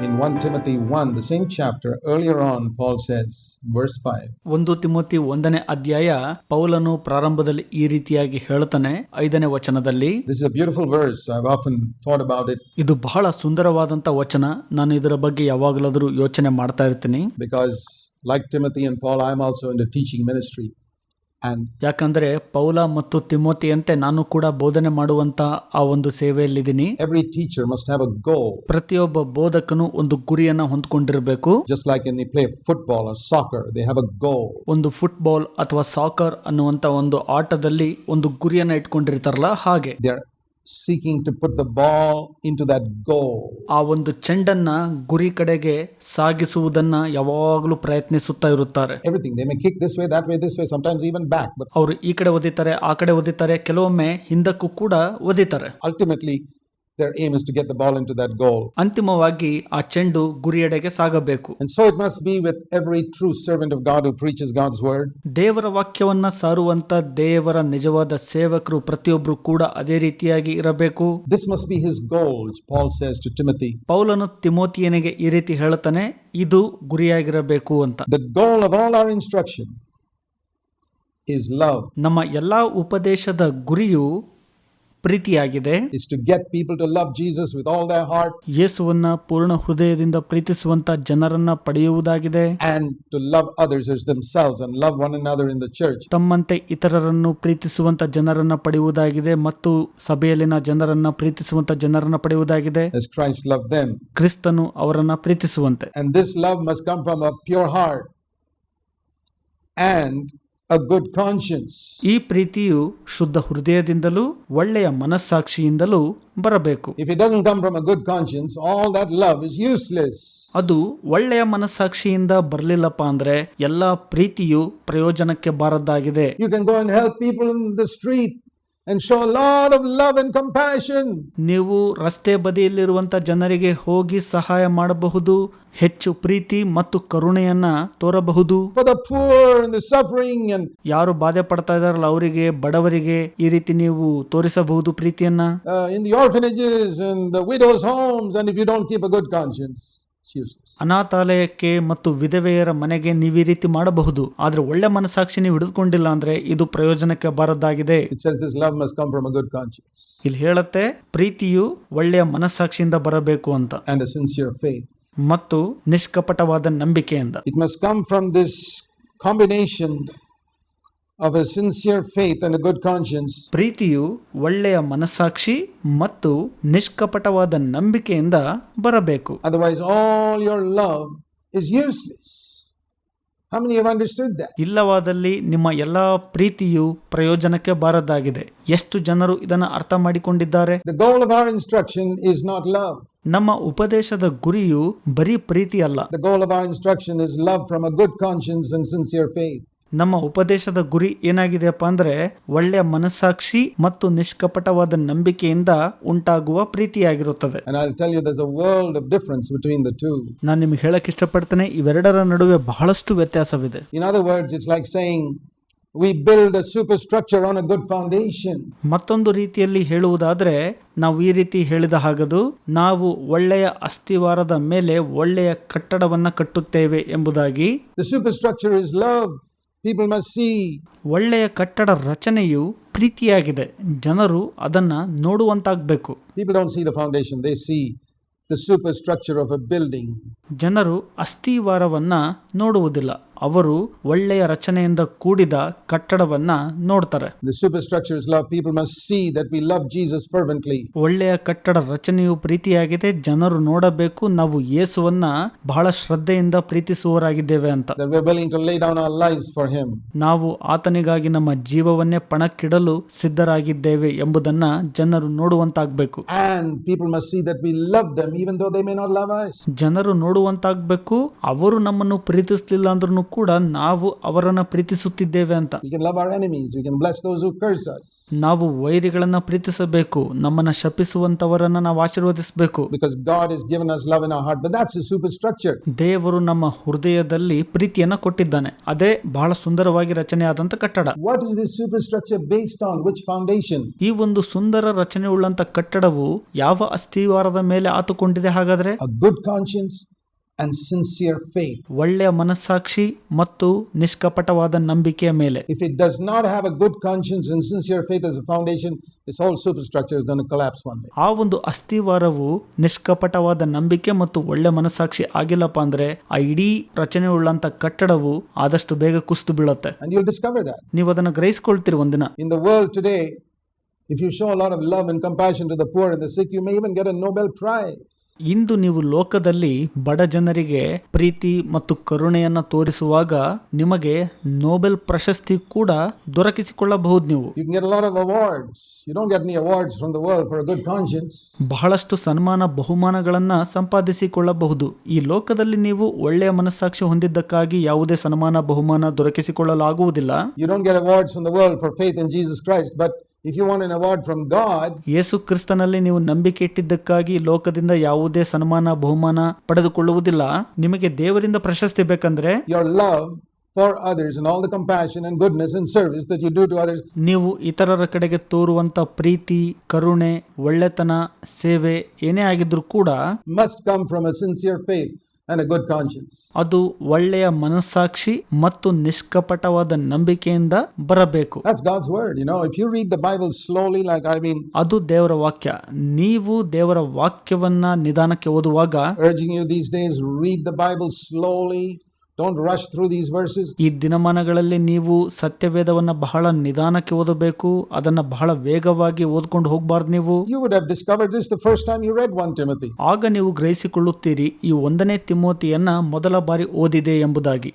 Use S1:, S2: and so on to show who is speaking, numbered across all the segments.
S1: In 1 Timothy 1, the same chapter, earlier on, Paul says, verse 5,
S2: ಒಂದು Timothy ಒಂದನೇ ಅಧ್ಯಾಯ ಪೌಲನು ಪ್ರಾರಂಭದಲ್ಲಿ ಈ ರೀತಿಯಾಗಿ ಹೇಳ್ತಾನೆ ಐದನೇ ವಚನದಲ್ಲಿ
S1: this is a beautiful verse. I've often thought about it
S2: ಇದು ಬಹಳ ಸುಂದರವಾದಂತ ವಚನ ನಾನು ಇದರ ಬಗ್ಗೆ ಯಾವಾಗಲಾದರೂ ಯೋಚನೆ ಮಾಡ್ತಾ ಇರ್ತೀನಿ
S1: because, like Timothy and Paul, I'm also in the teaching ministry.
S2: ಯಾಕಂದ್ರೆ ಪೌಲ ಮತ್ತು ತಿಮೋತಿಯಂತೆ ನಾನು ಕೂಡ ಬೋಧನೆ ಮಾಡುವಂತ ಆ ಒಂದು ಸೇವೆಯಲ್ಲಿದ್ದೀನಿ.
S1: Every teacher must have a goal
S2: ಪ್ರತಿಯೊಬ್ಬ ಬೋಧಕನು ಒಂದು ಗುರಿಯನ್ನ ಹೊಂದ್ಕೊಂಡಿರಬೇಕು.
S1: Just like in they play football soccer they have a goal
S2: ಒಂದು ಫುಟ್ಬಾಲ್ ಅಥವಾ ಸಾಕರ್ ಅನ್ನುವಂತ ಒಂದು ಆಟದಲ್ಲಿ ಒಂದು ಗುರಿಯನ್ನ ಇಟ್ಕೊಂಡಿರ್ತಾರಲ್ಲ ಹಾಗೆ.
S1: They're seeking to put the ball into that goal.
S2: ಆ ಒಂದು ಚೆಂಡನ್ನ ಗುರಿ ಕಡೆಗೆ ಸಾಗಿಸುವುದನ್ನ ಯಾವಾಗಲೂ ಪ್ರಯತ್ನಿಸುತ್ತಾ ಇರುತ್ತಾರೆ
S1: Everything. They may kick this way, that way, this way, sometimes even back. But
S2: ಅವರು ಈ ಕಡೆ ಒದಿತಾರೆ ಆ ಕಡೆ ಒದಿತಾರೆ ಕೆಲವೊಮ್ಮೆ ಹಿಂದಕ್ಕೂ ಕೂಡ ಒದಿತಾರೆ
S1: ultimately, their aim is to get the ball into that goal.
S2: ಅಂತಿಮವಾಗಿ ಆ ಚೆಂಡು ಗುರಿಯೆಡೆಗೆ ಸಾಗಬೇಕು
S1: And so it must be with every true servant of God who preaches God's word.
S2: ದೇವರ ವಾಕ್ಯವನ್ನ ಸಾರುವಂತ ದೇವರ ನಿಜವಾದ ಸೇವಕರು ಪ್ರತಿಯೊಬ್ಬರು ಕೂಡ ಅದೇ ರೀತಿಯಾಗಿ ಇರಬೇಕು
S1: This must be his goal, Paul says to Timothy.
S2: ಪೌಲನು ತಿಮೋತಿಯನಿಗೆ ಈ ರೀತಿ ಹೇಳುತ್ತಾನೆ ಇದು ಗುರಿಯಾಗಿರಬೇಕು ಅಂತ
S1: The goal of all our instruction is love,
S2: ನಮ್ಮ ಎಲ್ಲಾ ಉಪದೇಶದ ಗುರಿಯು ಪ್ರೀತಿಯಾಗಿದೆ.
S1: Is to get people to love Jesus with all their heart
S2: ಯೇಸುವನ್ನ ಪೂರ್ಣ ಹೃದಯದಿಂದ ಪ್ರೀತಿಸುವಂತ ಜನರನ್ನ ಪಡೆಯುವುದಾಗಿದೆ.
S1: And to love others is themselves and love one another in the church
S2: ತಮ್ಮಂತೆ ಇತರರನ್ನು ಪ್ರೀತಿಸುವಂತ ಜನರನ್ನ ಪಡೆಯುವುದಾಗಿದೆ ಮತ್ತು ಸಭೆಯಲ್ಲಿನ ಜನರನ್ನ ಪ್ರೀತಿಸುವಂತ ಜನರನ್ನ ಪಡೆಯುವುದಾಗಿದೆ.
S1: ಕ್ರೈಸ್ಟ್ ಲವ್ ದೆಮ್
S2: ಕ್ರಿಸ್ತನು ಅವರನ್ನ ಪ್ರೀತಿಸುವಂತೆ.
S1: And this love must come from a pure heart and a good conscience.
S2: ಈ ಪ್ರೀತಿಯು ಶುದ್ಧ ಹೃದಯದಿಂದಲೂ ಒಳ್ಳೆಯ ಮನಸ್ಸಾಕ್ಷಿಯಿಂದಲೂ ಬರಬೇಕು
S1: If it doesn't come from a good conscience, all that love is useless.
S2: ಅದು ಒಳ್ಳೆಯ ಮನಸ್ಸಾಕ್ಷಿಯಿಂದ ಬರಲಿಲ್ಲಪ್ಪ ಅಂದ್ರೆ ಎಲ್ಲಾ ಪ್ರೀತಿಯು ಪ್ರಯೋಜನಕ್ಕೆ ಬಾರದ್ದಾಗಿದೆ
S1: You can go and help people in the street and show a lot of
S2: ನೀವು ರಸ್ತೆ ಬದಿಯಲ್ಲಿರುವಂತಹ ಜನರಿಗೆ ಹೋಗಿ ಸಹಾಯ ಮಾಡಬಹುದು ಹೆಚ್ಚು ಪ್ರೀತಿ ಮತ್ತು ಕರುಣೆಯನ್ನ ತೋರಬಹುದು. ಯಾರು ಬಾಧೆ ಪಡ್ತಾ ಇದಾರಲ್ಲ ಅವರಿಗೆ ಬಡವರಿಗೆ ಈ ರೀತಿ ನೀವು ತೋರಿಸಬಹುದು ಪ್ರೀತಿಯನ್ನ?
S1: In the orphanages and the widows homes and if you don't keep a good conscience sees
S2: ಅನಾಥಾಲಯಕ್ಕೆ ಮತ್ತು ವಿಧವೆಯರ ಮನೆಗೆ ನೀವು ಈ ರೀತಿ ಮಾಡಬಹುದು. ಆದರೆ ಒಳ್ಳೆ ಮನಸ್ಸಾಕ್ಷಿ ನೀವು ಹಿಡಿದುಕೊಂಡಿಲ್ಲ ಅಂದ್ರೆ ಇದು ಪ್ರಯೋಜನಕ್ಕೆ
S1: ಬಾರದಾಗಿದೆ
S2: ಇಲ್ಲಿ ಹೇಳುತ್ತೆ ಪ್ರೀತಿಯು ಒಳ್ಳೆಯ ಮನಸ್ಸಾಕ್ಷಿಯಿಂದ ಬರಬೇಕು ಅಂತ. ಮತ್ತು ನಿಷ್ಕಪಟವಾದ ನಂಬಿಕೆಯಿಂದ.
S1: It must come from this combination of a sincere faith and a good conscience.
S2: ಪ್ರೀತಿಯು ಒಳ್ಳೆಯ ಮನಸ್ಸಾಕ್ಷಿ ಮತ್ತು ನಿಷ್ಕಪಟವಾದ ನಂಬಿಕೆಯಿಂದ ಬರಬೇಕು
S1: Otherwise, all your love is useless. How many have understood that?
S2: ಇಲ್ಲವಾದಲ್ಲಿ ನಿಮ್ಮ ella ಪ್ರೀತಿಯು ಪ್ರಯೋಜನಕ್ಕೆ ಬಾರದಾಗಿದೆ ಎಷ್ಟು ಜನರು ಇದನ್ನು ಅರ್ಥ ಮಾಡಿಕೊಂಡಿದ್ದಾರೆ
S1: The goal of our instruction is not love.
S2: ನಮ್ಮ ಉಪದೇಶದ ಗುರಿಯು ಬರೀ ಪ್ರೀತಿ ಅಲ್ಲ
S1: The goal of our instruction is love from a good conscience and sincere faith.
S2: ನಮ್ಮ ಉಪದೇಶದ ಗುರಿ ಏನಾಗಿದೆಯಪ್ಪ ಅಂದ್ರೆ ಒಳ್ಳೆಯ ಮನಸ್ಸಾಕ್ಷಿ ಮತ್ತು ನಿಷ್ಕಪಟವಾದ ನಂಬಿಕೆಯಿಂದ ಉಂಟಾಗುವ ಪ್ರೀತಿಯಾಗಿರುತ್ತದೆ ನಾನು ನಿಮ್ಗೆ ಹೇಳಕ್ ಇಷ್ಟಪಡ್ತೇನೆ ಇವೆರಡರ ನಡುವೆ ಬಹಳಷ್ಟು ವ್ಯತ್ಯಾಸವಿದೆ
S1: words, like like we build superstructure on a good foundation.
S2: ಮತ್ತೊಂದು ರೀತಿಯಲ್ಲಿ ಹೇಳುವುದಾದ್ರೆ ನಾವು ಈ ರೀತಿ ಹೇಳಿದ ಹಾಗದು ನಾವು ಒಳ್ಳೆಯ ಅಸ್ಥಿವಾರದ ಮೇಲೆ ಒಳ್ಳೆಯ ಕಟ್ಟಡವನ್ನ ಕಟ್ಟುತ್ತೇವೆ ಎಂಬುದಾಗಿ
S1: superstructure is love. People must see
S2: ಒಳ್ಳೆಯ ಕಟ್ಟಡ ರಚನೆಯು ಪ್ರೀತಿಯಾಗಿದೆ ಜನರು ಅದನ್ನ ನೋಡುವಂತಾಗಬೇಕು
S1: People don't see the foundation, they see the superstructure of a building.
S2: ಜನರು ಅಸ್ಥಿವಾರವನ್ನ ನೋಡುವುದಿಲ್ಲ ಅವರು ಒಳ್ಳೆಯ ರಚನೆಯಿಂದ ಕೂಡಿದ ಕಟ್ಟಡವನ್ನ ನೋಡ್ತಾರೆ. ಒಳ್ಳೆಯ ಕಟ್ಟಡ ರಚನೆಯು ಪ್ರೀತಿಯಾಗಿದೆ ಜನರು ನೋಡಬೇಕು ನಾವು ಯೇಸುವನ್ನ ಬಹಳ ಶ್ರದ್ಧೆಯಿಂದ ಪ್ರೀತಿಸುವರಾಗಿದ್ದೇವೆ ಅಂತ. ನಾವು ಆತನಿಗಾಗಿ ನಮ್ಮ ಜೀವವನ್ನೇ ಪಣಕ್ಕಿಡಲು ಸಿದ್ಧರಾಗಿದ್ದೇವೆ ಎಂಬುದನ್ನ ಜನರು ನೋಡುವಂತಾಗಬೇಕು.
S1: ಆನ್ ಸೀ ವಿ
S2: ಜನರು ನೋಡುವಂತಾಗಬೇಕು ಅವರು ನಮ್ಮನ್ನು ಪ್ರೀತಿಸಲಿಲ್ಲ ಅಂದ್ರೂ ಕೂಡ ನಾವು ಅವರನ್ನ ಪ್ರೀತಿಸುತ್ತಿದ್ದೇವೆ ಅಂತ. ನಾವು ವೈರಿಗಳನ್ನ ಪ್ರೀತಿಸಬೇಕು. ನಮ್ಮನ್ನ ಶಪಿಸುವಂತವರನ್ನ ನಾವು ಆಶೀರ್ವದಿಸಬೇಕು. ದೇವರು ನಮ್ಮ ಹೃದಯದಲ್ಲಿ ಪ್ರೀತಿಯನ್ನ ಕೊಟ್ಟಿದ್ದಾನೆ. ಅದೇ ಬಹಳ ಸುಂದರವಾಗಿ ರಚನೆಯಾದಂತಹ ಕಟ್ಟಡ. ಈ ಒಂದು ಸುಂದರ ರಚನೆ ಉಳ್ಳಂತ ಕಟ್ಟಡವು ಯಾವ ಅಸ್ತಿವಾರದ ಮೇಲೆ ಆತುಕೊಂಡಿದೆ ಹಾಗಾದರೆ?
S1: Good conscience and sincere faith.
S2: ಒಳ್ಳೆಯ ಮನಸ್ಸಾಕ್ಷಿ ಮತ್ತು ನಿಷ್ಕಪಟವಾದ ನಂಬಿಕೆಯ ಮೇಲೆ
S1: If it does not have a good conscience and sincere faith as a foundation, this whole superstructure is going to collapse one day.
S2: ಆ ಒಂದು ಅಸ್ಥಿವಾರವು ನಿಷ್ಕಪಟವಾದ ನಂಬಿಕೆ ಮತ್ತು ಒಳ್ಳೆ ಮನಸ್ಸಾಕ್ಷಿ ಆಗಿಲ್ಲಪ್ಪ ಅಂದ್ರೆ ಆ ಇಡೀ ರಚನೆ ಉಳ್ಳಂತ ಕಟ್ಟಡವು ಆದಷ್ಟು ಬೇಗ ಕುಸಿದು ಬೀಳುತ್ತೆ
S1: And you'll discover that.
S2: ನೀವು ಅದನ್ನ ಗ್ರಹಿಸ್ಕೊಳ್ತೀರಿ ಒಂದಿನ
S1: In the world today, if you show a lot of love and compassion to the poor and the sick, you may even get a Nobel Prize.
S2: ಇಂದು ನೀವು ಲೋಕದಲ್ಲಿ ಬಡ ಜನರಿಗೆ ಪ್ರೀತಿ ಮತ್ತು ಕರುಣೆಯನ್ನ ತೋರಿಸುವಾಗ ನಿಮಗೆ ನೋಬೆಲ್ ಪ್ರಶಸ್ತಿ ಕೂಡ ದೊರಕಿಸಿಕೊಳ್ಳಬಹುದು ನೀವು. ಬಹಳಷ್ಟು ಸನ್ಮಾನ ಬಹುಮಾನಗಳನ್ನ ಸಂಪಾದಿಸಿಕೊಳ್ಳಬಹುದು. ಈ ಲೋಕದಲ್ಲಿ ನೀವು ಒಳ್ಳೆಯ ಮನಸ್ಸಾಕ್ಷಿ ಹೊಂದಿದ್ದಕ್ಕಾಗಿ ಯಾವುದೇ ಸನ್ಮಾನ ಬಹುಮಾನ ದೊರಕಿಸಿಕೊಳ್ಳಲಾಗುವುದಿಲ್ಲ.
S1: You don't get awards from the world for faith in Jesus Christ but if you want an award from God,
S2: ಯೇಸು ಕ್ರಿಸ್ತನಲ್ಲಿ ನೀವು ನಂಬಿಕೆ ಇಟ್ಟಿದ್ದಕ್ಕಾಗಿ ಲೋಕದಿಂದ ಯಾವುದೇ ಸನ್ಮಾನ ಬಹುಮಾನ ಪಡೆದುಕೊಳ್ಳುವುದಿಲ್ಲ ನಿಮಗೆ ದೇವರಿಂದ ಪ್ರಶಸ್ತಿ ಬೇಕಂದ್ರೆ
S1: your love for others and all the compassion and goodness and service that you do to others
S2: ನೀವು ಇತರರ ಕಡೆಗೆ ತೋರುವಂತ ಪ್ರೀತಿ ಕರುಣೆ ಒಳ್ಳೆತನ ಸೇವೆ ಏನೇ ಆಗಿದ್ರು ಕೂಡ
S1: must come from sincere sincere
S2: ಅದು ಒಳ್ಳೆಯ ಮನಸ್ಸಾಕ್ಷಿ ಮತ್ತು ನಿಷ್ಕಪಟವಾದ ನಂಬಿಕೆಯಿಂದ ಬರಬೇಕು
S1: That's God's word. You know, if you read the Bible slowly, like I mean,
S2: ಅದು ದೇವರ ವಾಕ್ಯ ನೀವು ದೇವರ ವಾಕ್ಯವನ್ನ ನಿಧಾನಕ್ಕೆ ಓದುವಾಗ
S1: urging rush through these read the verses.
S2: ಈ ದಿನಮಾನಗಳಲ್ಲಿ ನೀವು ಸತ್ಯವೇದವನ್ನು ಬಹಳ ನಿಧಾನಕ್ಕೆ ಓದಬೇಕು ಅದನ್ನು ಬಹಳ ವೇಗವಾಗಿ ಓದ್ಕೊಂಡು ಹೋಗಬಾರ್ದು ನೀವು
S1: you would have discovered this the first time you read 1 Timothy.
S2: ಆಗ ನೀವು ಗ್ರಹಿಸಿಕೊಳ್ಳುತ್ತೀರಿ ಈ ಒಂದನೇ ತಿಮೋತಿಯನ್ನ ಮೊದಲ ಬಾರಿ ಓದಿದೆ ಎಂಬುದಾಗಿ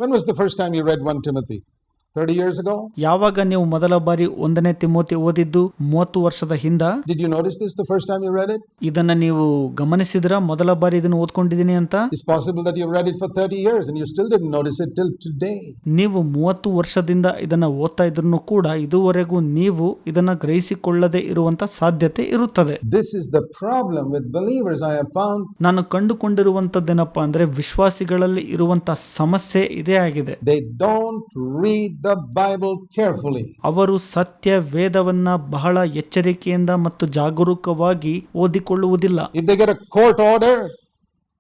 S1: When was the first time you read 1 Timothy? 30 years ago?
S2: ಯಾವಾಗ ನೀವು ಮೊದಲ ಬಾರಿ ಒಂದನೇ ತಿಮೋತಿ ಓದಿದ್ದು ಮೂವತ್ತು ವರ್ಷದ ಹಿಂದ
S1: Did you notice this the first time you read it?
S2: ಇದನ್ನ ನೀವು ಗಮನಿಸಿದ್ರಾ ಮೊದಲ ಬಾರಿ ಇದನ್ನ ಓದ್ಕೊಂಡಿದ್ದೀನಿ ಅಂತ
S1: is possible that you've read it for 30 years and you still didn't notice it till today.
S2: ನೀವು ಮೂವತ್ತು ವರ್ಷದಿಂದ ಇದನ್ನ ಓದ್ತಾ ಇದ್ರೂ ಕೂಡ ಇದುವರೆಗೂ ನೀವು ಇದನ್ನ ಗ್ರಹಿಸಿಕೊಳ್ಳದೆ ಇರುವಂತ ಸಾಧ್ಯತೆ ಇರುತ್ತದೆ
S1: This is the problem with believers I have found.
S2: ನಾನು ಕಂಡುಕೊಂಡಿರುವಂತದ್ದೇನಪ್ಪ ಅಂದ್ರೆ ವಿಶ್ವಾಸಿಗಳಲ್ಲಿ ಇರುವಂತ ಸಮಸ್ಯೆ ಇದೇ ಆಗಿದೆ
S1: They don't read the Bible carefully
S2: ಅವರು ಸತ್ಯ ವೇದವನ್ನ ಬಹಳ ಎಚ್ಚರಿಕೆಯಿಂದ ಮತ್ತು ಜಾಗರೂಕವಾಗಿ ಓದಿಕೊಳ್ಳುವುದಿಲ್ಲ.
S1: A court order,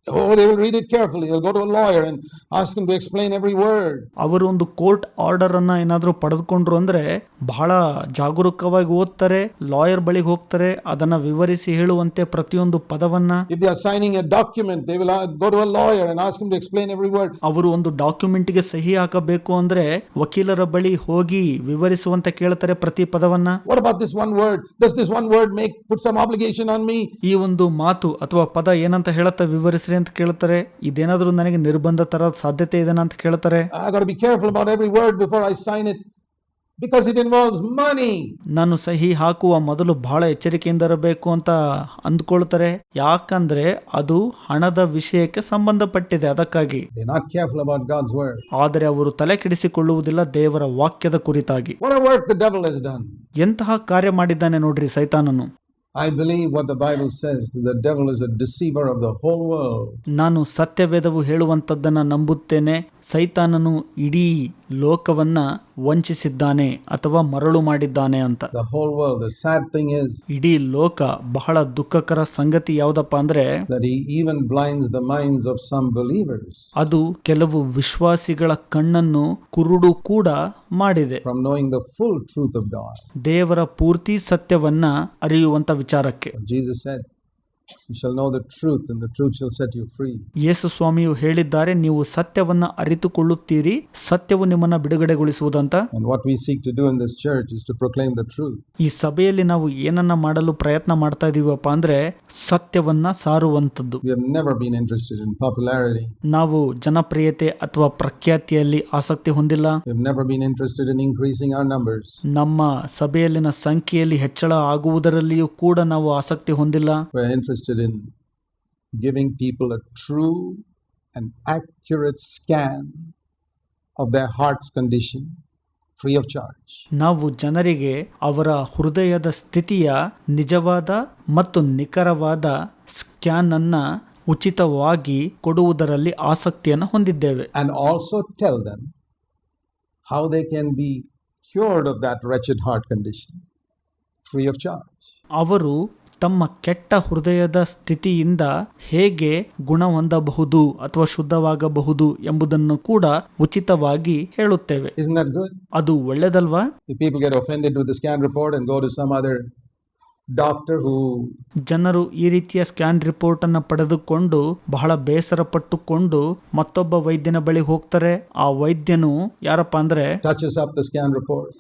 S1: oh, they will read it carefully. They'll go to a lawyer and ask him to explain every word.
S2: ಅವರು ಒಂದು ಕೋರ್ಟ್ ಆರ್ಡರ್ ಅನ್ನ ಏನಾದ್ರೂ ಪಡೆದುಕೊಂಡ್ರು ಅಂದ್ರೆ ಬಹಳ ಜಾಗರೂಕವಾಗಿ ಓದ್ತಾರೆ ಲಾಯರ್ ಬಳಿಗೆ ಹೋಗ್ತಾರೆ ಅದನ್ನ ವಿವರಿಸಿ ಹೇಳುವಂತೆ ಪ್ರತಿಯೊಂದು ಪದವನ್ನ
S1: If they are signing a document, they will uh, go to a lawyer and ask him to explain every word.
S2: ಅವರು ಒಂದು ಡಾಕ್ಯುಮೆಂಟ್ಗೆ ಸಹಿ ಹಾಕಬೇಕು ಅಂದ್ರೆ ವಕೀಲರ ಬಳಿ ಹೋಗಿ ವಿವರಿಸುವಂತೆ ಕೇಳ್ತಾರೆ ಪ್ರತಿ ಪದವನ್ನ
S1: What about this one word? Does this one word make put some obligation on me?
S2: ಈ ಒಂದು ಮಾತು ಅಥವಾ ಪದ ಏನಂತ ಹೇಳತ್ತ ವಿವರಿಸ್ರಿ ಅಂತ ಕೇಳ್ತಾರೆ ಇದೇನಾದ್ರೂ ನನಗೆ ನಿರ್ಬಂಧ ತರದ ಸಾಧ್ಯತೆ ಇದೆನಾ ಅಂತ ಕೇಳ್ತಾರೆ
S1: I got to be careful about every word before I sign it because it involves money.
S2: ನಾನು ಸಹಿ ಹಾಕುವ ಮೊದಲು ಬಹಳ ಎಚ್ಚರಿಕೆಯಿಂದ ಇರಬೇಕು ಅಂತ ಅಂದ್ಕೊಳ್ತಾರೆ ಯಾಕಂದ್ರೆ ಅದು ಹಣದ ವಿಷಯಕ್ಕೆ ಸಂಬಂಧಪಟ್ಟಿದೆ ಅದಕ್ಕಾಗಿ
S1: They're not careful about God's word.
S2: ಆದರೆ ಅವರು ತಲೆ ಕೆಡಿಸಿಕೊಳ್ಳುವುದಿಲ್ಲ ದೇವರ ವಾಕ್ಯದ ಕುರಿತಾಗಿ
S1: What a work the devil has done.
S2: ಎಂತಹ ಕಾರ್ಯ ಮಾಡಿದ್ದಾನೆ ನೋಡ್ರಿ ಸೈತಾನನು
S1: Believe what the Bible says that the devil is a deceiver of the whole world.
S2: ನಾನು ಸತ್ಯವೇದವು ಹೇಳುವಂಥದ್ದನ್ನ ನಂಬುತ್ತೇನೆ ಸೈತಾನನು ಇಡೀ ಲೋಕವನ್ನ ವಂಚಿಸಿದ್ದಾನೆ ಅಥವಾ ಮರಳು ಮಾಡಿದ್ದಾನೆ ಅಂತ. ಇಡೀ ಲೋಕ ಬಹಳ ದುಃಖಕರ ಸಂಗತಿ ಯಾವ್ದಪ್ಪ ಅಂದ್ರೆ ಅದು ಕೆಲವು ವಿಶ್ವಾಸಿಗಳ ಕಣ್ಣನ್ನು ಕುರುಡು ಕೂಡ ಮಾಡಿದೆ. ದೇವರ ಪೂರ್ತಿ ಸತ್ಯವನ್ನ ಅರಿಯುವಂತ ವಿಚಾರಕ್ಕೆ. ಯೇಸು ಸ್ವಾಮಿಯು ಹೇಳಿದ್ದಾರೆ ನೀವು ಸತ್ಯವನ್ನ ಅರಿತುಕೊಳ್ಳುತ್ತೀರಿ ಸತ್ಯವು ನಿಮ್ಮನ್ನ ಬಿಡುಗಡೆಗೊಳಿಸುವುದಂತ
S1: And what we seek to do in this church is to proclaim the truth.
S2: ಈ ಸಭೆಯಲ್ಲಿ ನಾವು ಏನನ್ನ ಮಾಡಲು ಪ್ರಯತ್ನ ಮಾಡ್ತಾ ಇದೀವಪ್ಪ ಅಂದ್ರೆ ಸತ್ಯವನ್ನ ಸಾರುವಂತದ್ದು
S1: We have never been interested in popularity.
S2: ನಾವು ಜನಪ್ರಿಯತೆ ಅಥವಾ ಪ್ರಖ್ಯಾತಿಯಲ್ಲಿ ಆಸಕ್ತಿ ಹೊಂದಿಲ್ಲ
S1: We have never been interested in increasing our numbers.
S2: ನಮ್ಮ ಸಭೆಯಲ್ಲಿನ ಸಂಖ್ಯೆಯಲ್ಲಿ ಹೆಚ್ಚಳ ಆಗುವುದರಲ್ಲಿಯೂ ಕೂಡ ನಾವು ಆಸಕ್ತಿ ಹೊಂದಿಲ್ಲ
S1: interested in giving people a true and accurate scan of their heart's condition free of charge.
S2: ನಾವು ಜನರಿಗೆ ಅವರ ಹೃದಯದ ಸ್ಥಿತಿಯ ನಿಜವಾದ ಮತ್ತು ನಿಖರವಾದ ಸ್ಕ್ಯಾನ್ ಅನ್ನ ಉಚಿತವಾಗಿ ಕೊಡುವುದರಲ್ಲಿ ಆಸಕ್ತಿಯನ್ನು ಹೊಂದಿದ್ದೇವೆ
S1: And also tell them how they can be cured of that wretched heart condition free of charge.
S2: ಅವರು ತಮ್ಮ ಕೆಟ್ಟ ಹೃದಯದ ಸ್ಥಿತಿಯಿಂದ ಹೇಗೆ ಗುಣ ಹೊಂದಬಹುದು ಅಥವಾ ಶುದ್ಧವಾಗಬಹುದು ಎಂಬುದನ್ನು ಕೂಡ ಉಚಿತವಾಗಿ ಹೇಳುತ್ತೇವೆ? ಅದು ಒಳ್ಳೇದಲ್ವಾ
S1: ಡಾಕ್ಟರ್ ಹೂ
S2: ಜನರು ಈ ರೀತಿಯ ಸ್ಕ್ಯಾನ್ ರಿಪೋರ್ಟ್ ಅನ್ನು ಪಡೆದುಕೊಂಡು ಬಹಳ ಬೇಸರ ಪಟ್ಟುಕೊಂಡು ಮತ್ತೊಬ್ಬ ವೈದ್ಯನ ಬಳಿ ಹೋಗ್ತಾರೆ. ಆ ವೈದ್ಯನು ಯಾರಪ್ಪ ಅಂದ್ರೆ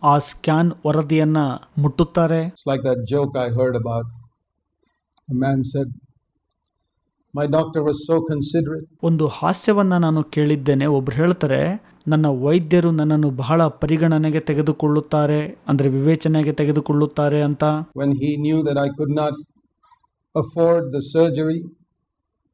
S2: ಆ ಸ್ಕ್ಯಾನ್ ವರದಿಯನ್ನ ಮುಟ್ಟುತ್ತಾರೆ.
S1: Like that joke I heard heard
S2: ಒಂದು ಹಾಸ್ಯವನ್ನ ನಾನು ಕೇಳಿದ್ದೇನೆ. ಒಬ್ರು ಹೇಳ್ತಾರೆ ನನ್ನ ವೈದ್ಯರು ನನ್ನನ್ನು ಬಹಳ ಪರಿಗಣನೆಗೆ ತೆಗೆದುಕೊಳ್ಳುತ್ತಾರೆ ಅಂದ್ರೆ ವಿವೇಚನೆಗೆ ತೆಗೆದುಕೊಳ್ಳುತ್ತಾರೆ ಅಂತ.
S1: When he knew that I could not afford the surgery,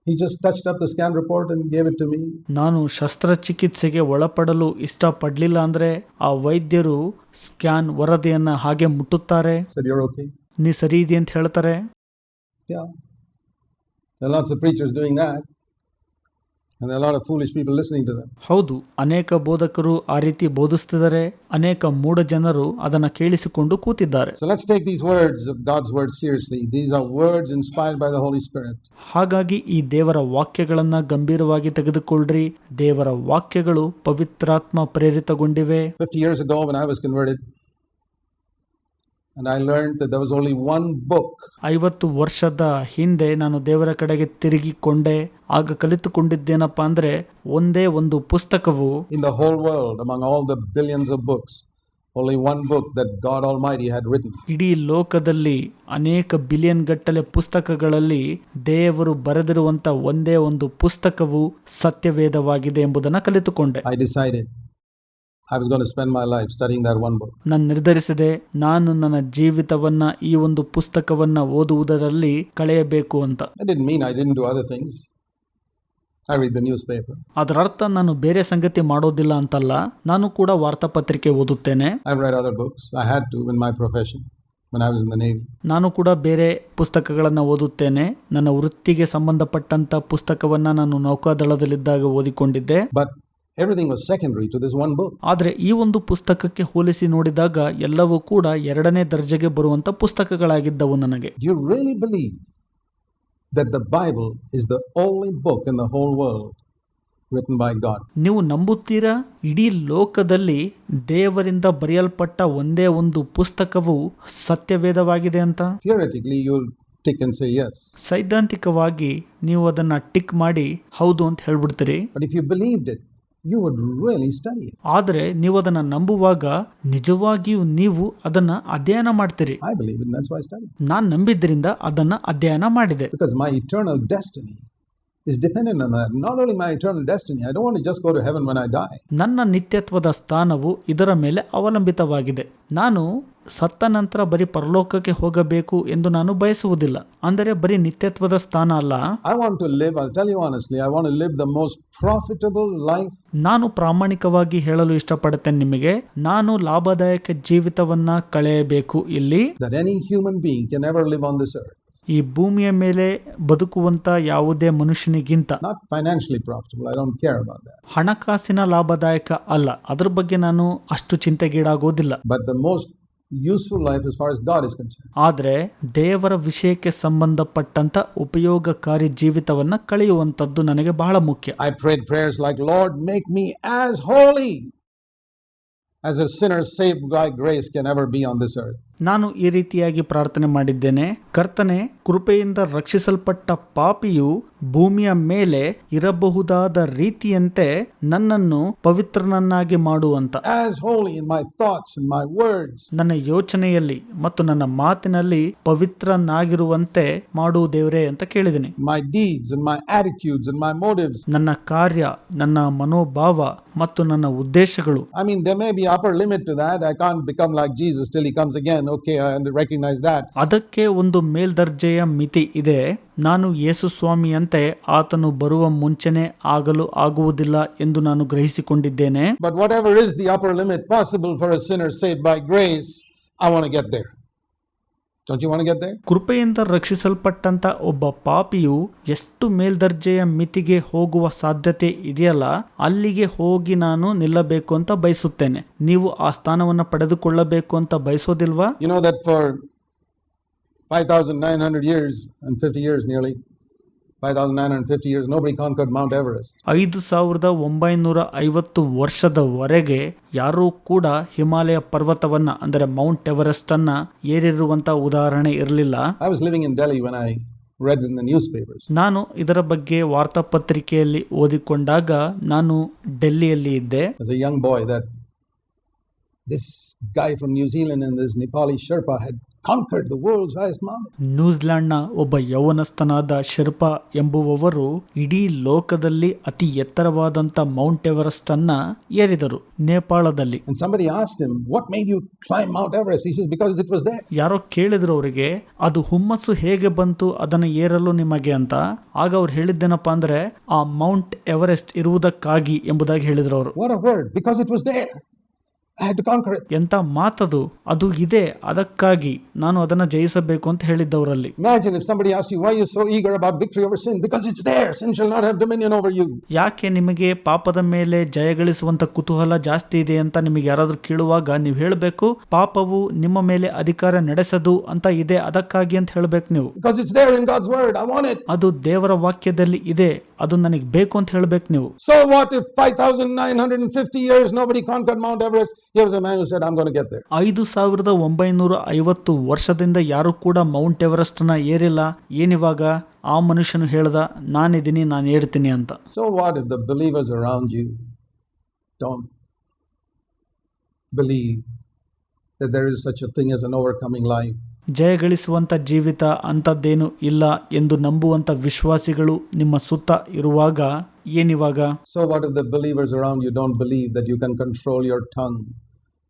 S1: he just touched up the scan report and gave it to me.
S2: ನಾನು ಶಸ್ತ್ರಚಿಕಿತ್ಸೆಗೆ ಒಳಪಡಲು ಇಷ್ಟಪಡಲಿಲ್ಲ ಅಂದ್ರೆ ಆ ವೈದ್ಯರು ಸ್ಕ್ಯಾನ್ ವರದಿಯನ್ನ ಹಾಗೆ ಮುಟ್ಟುತ್ತಾರೆ.
S1: ಸರಿ.
S2: ನೀ ಸರಿ ಇದೆ ಅಂತ ಹೇಳ್ತಾರೆ?
S1: Yeah. There are lots of preachers doing that. And there are a lot of foolish people listening to them.
S2: ಹೌದು ಅನೇಕ ಬೋಧಕರು ಆ ರೀತಿ ಬೋಧಿಸ್ತಿದ್ದಾರೆ ಅನೇಕ ಮೂಢ ಜನರು ಅದನ್ನ ಕೇಳಿಸಿಕೊಂಡು ಕೂತಿದ್ದಾರೆ
S1: So let's take these words of God's word seriously. These are words inspired by the Holy Spirit.
S2: ಹಾಗಾಗಿ ಈ ದೇವರ ವಾಕ್ಯಗಳನ್ನ ಗಂಭೀರವಾಗಿ ತೆಗೆದುಕೊಳ್ಳ್ರಿ ದೇವರ ವಾಕ್ಯಗಳು ಪವಿತ್ರಾತ್ಮ ಪ್ರೇರಿತಗೊಂಡಿವೆ
S1: 50 years ago, when I was converted, and I learned that there was only one book
S2: ಐವತ್ತು ವರ್ಷದ ಹಿಂದೆ ನಾನು ದೇವರ ಕಡೆಗೆ ತಿರುಗಿಕೊಂಡೆ ಆಗ ಕಲಿತುಕೊಂಡಿದ್ದೇನಪ್ಪ ಅಂದ್ರೆ ಒಂದೇ ಒಂದು ಪುಸ್ತಕವು.
S1: In the whole world among all the billions of books only one book that God Almighty had written
S2: ಇಡೀ ಲೋಕದಲ್ಲಿ ಅನೇಕ ಬಿಲಿಯನ್ ಗಟ್ಟಲೆ ಪುಸ್ತಕಗಳಲ್ಲಿ ದೇವರು ಬರೆದಿರುವಂತ ಒಂದೇ ಒಂದು ಪುಸ್ತಕವು ಸತ್ಯವೇದವಾಗಿದೆ ಎಂಬುದನ್ನು ಕಲಿತುಕೊಂಡೆ.
S1: I decided I was gone spend my life there one book
S2: ನಾನು ನಿರ್ಧರಿಸಿದೆ ನಾನು ನನ್ನ ಜೀವಿತವನ್ನ ಈ ಒಂದು ಪುಸ್ತಕವನ್ನ ಓದುವುದರಲ್ಲಿ ಕಳೆಯಬೇಕು ಅಂತ.
S1: Did mean I did do other I with the newspaper
S2: ಅದರ ಅರ್ಥ ನಾನು ಬೇರೆ ಸಂಗತಿ ಮಾಡೋದಿಲ್ಲ ಅಂತಲ್ಲ ನಾನು ಕೂಡ ವಾರ್ತಾಪತ್ರಿಕೆ ಓದುತ್ತೇನೆ.
S1: I read other too in my profession when
S2: ನಾನು ಕೂಡ ಬೇರೆ ಪುಸ್ತಕಗಳನ್ನು ಓದುತ್ತೇನೆ. ನನ್ನ ವೃತ್ತಿಗೆ ಸಂಬಂಧಪಟ್ಟಂತ ಪುಸ್ತಕವನ್ನ ನಾನು ನೌಕಾದಳದಲ್ಲಿದ್ದಾಗ ಓದಿಕೊಂಡಿದ್ದೆ.
S1: But everything was secondary to this one book
S2: ಆದರೆ ಈ ಒಂದು ಪುಸ್ತಕಕ್ಕೆ ಹೋಲಿಸಿ ನೋಡಿದಾಗ ಎಲ್ಲವೂ ಕೂಡ ಎರಡನೇ ದರ್ಜೆಗೆ ಬರುವಂತ ಪುಸ್ತಕಗಳಾಗಿದ್ದವು ನನಗೆ.
S1: You really believe that the Bible is the only book in the whole world world written by God?
S2: ನೀವು ನಂಬುತ್ತೀರಾ? ಇಡೀ ಲೋಕದಲ್ಲಿ ದೇವರಿಂದ ಬರೆಯಲ್ಪಟ್ಟ ಒಂದೇ ಒಂದು ಪುಸ್ತಕವು ಸತ್ಯವೇದವಾಗಿದೆ ಅಂತ?
S1: Theoretically, you tick and say yes
S2: ಸೈದ್ಧಾಂತಿಕವಾಗಿ ನೀವು ಅದನ್ನ ಟಿಕ್ ಮಾಡಿ ಹೌದು ಅಂತ ಹೇಳ್ಬಿಡ್ತೀರಿ.
S1: But if you believed it, you would really study.
S2: ಆದರೆ ನೀವು ಅದನ್ನ ನಂಬುವಾಗ ನಿಜವಾಗಿಯೂ ನೀವು ಅದನ್ನ ಅಧ್ಯಯನ ಮಾಡ್ತೀರಿ.
S1: I believe in that's why I ನಂಬಿದ್ದರಿಂದ
S2: ಅದನ್ನು ನಂಬಿದ್ರಿಂದ ಅದನ್ನ ಅಧ್ಯಯನ ಮಾಡಿದೆ.
S1: Because my eternal destiny is dependent on that. Not only my eternal destiny, I don't want to just go to
S2: ನನ್ನ ನಿತ್ಯತ್ವದ ಸ್ಥಾನವು ಇದರ ಮೇಲೆ ಅವಲಂಬಿತವಾಗಿದೆ. ನಾನು ಸತ್ತ ನಂತರ ಬರೀ ಪರಲೋಕಕ್ಕೆ ಹೋಗಬೇಕು ಎಂದು ನಾನು ಬಯಸುವುದಿಲ್ಲ. ಅಂದರೆ ಬರೀ ನಿತ್ಯತ್ವದ ಸ್ಥಾನ ಅಲ್ಲ.
S1: I want to live I tell you honestly I want to live the most profitable life
S2: ನಾನು ಪ್ರಾಮಾಣಿಕವಾಗಿ ಹೇಳಲು ಇಷ್ಟಪಡುತ್ತೇನೆ ನಿಮಗೆ ನಾನು ಲಾಭದಾಯಕ ಜೀವಿತವನ್ನ ಕಳೆಯಬೇಕು ಇಲ್ಲಿ.
S1: That any human being can ever live on this earth
S2: ಈ ಭೂಮಿಯ ಮೇಲೆ ಬದುಕುವಂತ ಯಾವುದೇ ಮನುಷ್ಯನಿಗಿಂತ ಹಣಕಾಸಿನ ಲಾಭದಾಯಕ ಅಲ್ಲ. ಅದರ ಬಗ್ಗೆ ನಾನು ಅಷ್ಟು ಚಿಂತೆಗೀಡಾಗೋದಿಲ್ಲ. ಆದರೆ ದೇವರ ವಿಷಯಕ್ಕೆ ಸಂಬಂಧಪಟ್ಟಂತ ಉಪಯೋಗಕಾರಿ ಜೀವಿತವನ್ನ ಕಳೆಯುವಂಥದ್ದು ನನಗೆ ಬಹಳ ಮುಖ್ಯ.
S1: I prayed prayers like Lord make me as holy as a sinner saved by grace can ever be on this earth
S2: ನಾನು ಈ ರೀತಿಯಾಗಿ ಪ್ರಾರ್ಥನೆ ಮಾಡಿದ್ದೇನೆ. ಕರ್ತನೆ ಕೃಪೆಯಿಂದ ರಕ್ಷಿಸಲ್ಪಟ್ಟ ಪಾಪಿಯು ಭೂಮಿಯ ಮೇಲೆ ಇರಬಹುದಾದ ರೀತಿಯಂತೆ ನನ್ನನ್ನು ಪವಿತ್ರನನ್ನಾಗಿ ಮಾಡುವಂತ. ನನ್ನ ಯೋಚನೆಯಲ್ಲಿ ಮತ್ತು ನನ್ನ ಮಾತಿನಲ್ಲಿ ಪವಿತ್ರನಾಗಿರುವಂತೆ ಮಾಡು ದೇವರೇ ಅಂತ ಕೇಳಿದ್ದೀನಿ.
S1: My deeds my attitudes my motives.
S2: ನನ್ನ ಕಾರ್ಯ ನನ್ನ ಮನೋಭಾವ ಮತ್ತು ನನ್ನ ಉದ್ದೇಶಗಳು.
S1: I mean they may be upper limit to that I can't become like Jesus till he comes again. Okay, recognise that.
S2: ಅದಕ್ಕೆ ಒಂದು ಮೇಲ್ದರ್ಜೆಯ ಮಿತಿ ಇದೆ ನಾನು ಯೇಸು ಸ್ವಾಮಿಯಂತೆ ಆತನು ಬರುವ ಮುಂಚೆನೆ ಆಗಲು ಆಗುವುದಿಲ್ಲ ಎಂದು ನಾನು ಗ್ರಹಿಸಿಕೊಂಡಿದ್ದೇನೆ
S1: But whatever is the upper limit possible for a sinner saved by grace, I want to get there. Don't you want to get there?
S2: ಕೃಪೆಯಿಂದ ರಕ್ಷಿಸಲ್ಪಟ್ಟಂತ ಒಬ್ಬ ಪಾಪಿಯು ಎಷ್ಟು ಮೇಲ್ದರ್ಜೆಯ ಮಿತಿಗೆ ಹೋಗುವ ಸಾಧ್ಯತೆ ಇದೆಯಲ್ಲ ಅಲ್ಲಿಗೆ ಹೋಗಿ ನಾನು ನಿಲ್ಲಬೇಕು ಅಂತ ಬಯಸುತ್ತೇನೆ ನೀವು ಆ ಸ್ಥಾನವನ್ನು ಪಡೆದುಕೊಳ್ಳಬೇಕು ಅಂತ ಬಯಸೋದಿಲ್ವಾ
S1: You know that for 5,900 years and 50 years nearly,
S2: ಐದು ಸಾವಿರದ ಒಂಬೈನೂರ ಐವತ್ತು ವರ್ಷದವರೆಗೆ ಯಾರೂ ಕೂಡ ಹಿಮಾಲಯ ಪರ್ವತವನ್ನ ಅಂದರೆ ಮೌಂಟ್ ಎವರೆಸ್ಟ್ ಅನ್ನ ಏರಿರುವಂತ ಉದಾಹರಣೆ ಇರಲಿಲ್ಲ.
S1: I was living in Delhi when I read in the newspapers.
S2: ನಾನು ಇದರ ಬಗ್ಗೆ ವಾರ್ತಾಪತ್ರಿಕೆಯಲ್ಲಿ ಓದಿಕೊಂಡಾಗ ನಾನು ಡೆಲ್ಲಿಯಲ್ಲಿ ಇದ್ದೆ.
S1: Young boy young boy, that this guy Sherpa New
S2: ನ್ಯೂಜಿಲೆಂಡ್ನ ಒಬ್ಬ ಯೌವನಸ್ಥನಾದ ಶಿರ್ಪ ಎಂಬುವವರು ಇಡೀ ಲೋಕದಲ್ಲಿ ಅತಿ ಎತ್ತರವಾದಂತ ಮೌಂಟ್ ಎವರೆಸ್ಟ್ ಅನ್ನ ಏರಿದರು ನೇಪಾಳದಲ್ಲಿ. ಯಾರೋ ಕೇಳಿದ್ರು ಅವರಿಗೆ ಅದು ಹುಮ್ಮಸ್ಸು ಹೇಗೆ ಬಂತು ಅದನ್ನು ಏರಲು ನಿಮಗೆ ಅಂತ. ಆಗ ಅವ್ರು ಹೇಳಿದ್ದೇನಪ್ಪ ಅಂದ್ರೆ ಆ ಮೌಂಟ್ ಎವರೆಸ್ಟ್ ಇರುವುದಕ್ಕಾಗಿ ಎಂಬುದಾಗಿ ಹೇಳಿದ್ರು ಅವರು. ಎಂತ ಮಾತದು? ಅದು ಇದೆ ಅದಕ್ಕಾಗಿ ನಾನು ಅದನ್ನ ಜಯಿಸಬೇಕು ಅಂತ ಹೇಳಿದ್ದವರಲ್ಲಿ. ಯಾಕೆ ನಿಮಗೆ ಪಾಪದ ಮೇಲೆ ಜಯಗಳಿಸುವಂತ ಕುತೂಹಲ ಜಾಸ್ತಿ ಇದೆ ಅಂತ ನಿಮಗೆ ಯಾರಾದರೂ ಕೇಳುವಾಗ ನೀವು ಹೇಳಬೇಕು ಪಾಪವು ನಿಮ್ಮ ಮೇಲೆ ಅಧಿಕಾರ ನಡೆಸದು ಅಂತ ಇದೆ ಅದಕ್ಕಾಗಿ ಅಂತ ಹೇಳಬೇಕು ನೀವು. ಅದು ದೇವರ ವಾಕ್ಯದಲ್ಲಿ ಇದೆ ಅದು ನನಗೆ ಬೇಕು ಅಂತ ಹೇಳಬೇಕು ನೀವು.
S1: So what if five thousand nine hundred fifty years nobody conquered Mount Everest
S2: ಐದು ಸಾವಿರದ ಒಂಬೈನೂರ ಐವತ್ತು ವರ್ಷದಿಂದ ಯಾರು ಕೂಡ ಮೌಂಟ್ ಎವರೆಸ್ಟ್ನ ಏರಿಲ್ಲ ಏನಿವಾಗ ಆ ಮನುಷ್ಯನು ಹೇಳ್ದ ನಾನಿದ್ದೀನಿ ನಾನು ಏರ್ತೀನಿ ಅಂತ
S1: so what if the believers around you don't believe that there is such a thing as an overcoming life?
S2: ಜಯಗಳಿಸುವಂಥ ಜೀವಿತ ಅಂಥದ್ದೇನು ಇಲ್ಲ ಎಂದು ನಂಬುವಂಥ ವಿಶ್ವಾಸಿಗಳು ನಿಮ್ಮ ಸುತ್ತ ಇರುವಾಗ ಏನಿವಾಗ?
S1: So what are the believers around you don't believe that you can control your tongue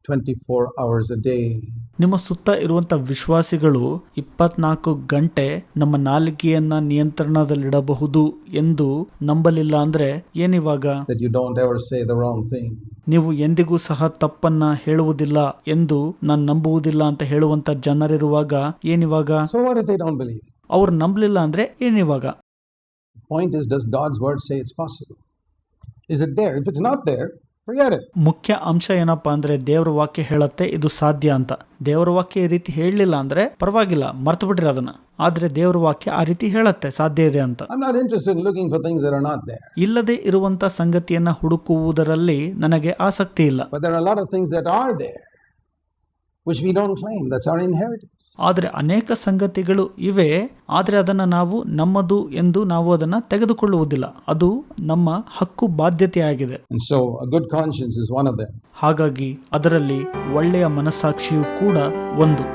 S1: twenty four hours a day
S2: ನಿಮ್ಮ ಸುತ್ತ ಇರುವಂತ ವಿಶ್ವಾಸಿಗಳು ಇಪ್ಪತ್ನಾಲ್ಕು ಗಂಟೆ ನಮ್ಮ ನಾಲಿಗೆಯನ್ನ ನಿಯಂತ್ರಣದಲ್ಲಿಡಬಹುದು ಎಂದು ನಂಬಲಿಲ್ಲ ಅಂದ್ರೆ ಏನಿವಾಗ? ನೀವು ಎಂದಿಗೂ ಸಹ ತಪ್ಪನ್ನ ಹೇಳುವುದಿಲ್ಲ ಎಂದು ನಾನು ನಂಬುವುದಿಲ್ಲ ಅಂತ ಹೇಳುವಂತ ಜನರಿರುವಾಗ ಏನಿವಾಗ? ಅವ್ರು ನಂಬಲಿಲ್ಲ ಅಂದ್ರೆ ಏನಿವಾಗ
S1: point is does God's word say it's possible? Is it there? If it's not it.
S2: ಮುಖ್ಯ ಅಂಶ ಏನಪ್ಪಾ ಅಂದ್ರೆ ದೇವರ ವಾಕ್ಯ ಹೇಳತ್ತೆ ಇದು ಸಾಧ್ಯ ಅಂತ. ದೇವರ ವಾಕ್ಯ ಈ ರೀತಿ ಹೇಳಲಿಲ್ಲ ಅಂದ್ರೆ ಪರವಾಗಿಲ್ಲ ಮರ್ತು ಬಿಡ್ರಿ ಅದನ್ನ. ಆದ್ರೆ ದೇವರ ವಾಕ್ಯ ಆ ರೀತಿ ಹೇಳತ್ತೆ ಸಾಧ್ಯ ಇದೆ ಅಂತ. ಇಲ್ಲದೆ ಇರುವಂತ ಸಂಗತಿಯನ್ನ ಹುಡುಕುವುದರಲ್ಲಿ ನನಗೆ ಆಸಕ್ತಿ ಇಲ್ಲ.
S1: Which we don't claim. That's our inheritance.
S2: ಆದರೆ ಅನೇಕ ಸಂಗತಿಗಳು ಇವೆ ಆದರೆ ಅದನ್ನು ನಾವು ನಮ್ಮದು ಎಂದು ನಾವು ಅದನ್ನು ತೆಗೆದುಕೊಳ್ಳುವುದಿಲ್ಲ ಅದು ನಮ್ಮ ಹಕ್ಕು ಬಾಧ್ಯತೆಯಾಗಿದೆ
S1: ಆಗಿದೆ so a good conscience is one of them.
S2: ಹಾಗಾಗಿ ಅದರಲ್ಲಿ ಒಳ್ಳೆಯ ಮನಸ್ಸಾಕ್ಷಿಯೂ ಕೂಡ ಒಂದು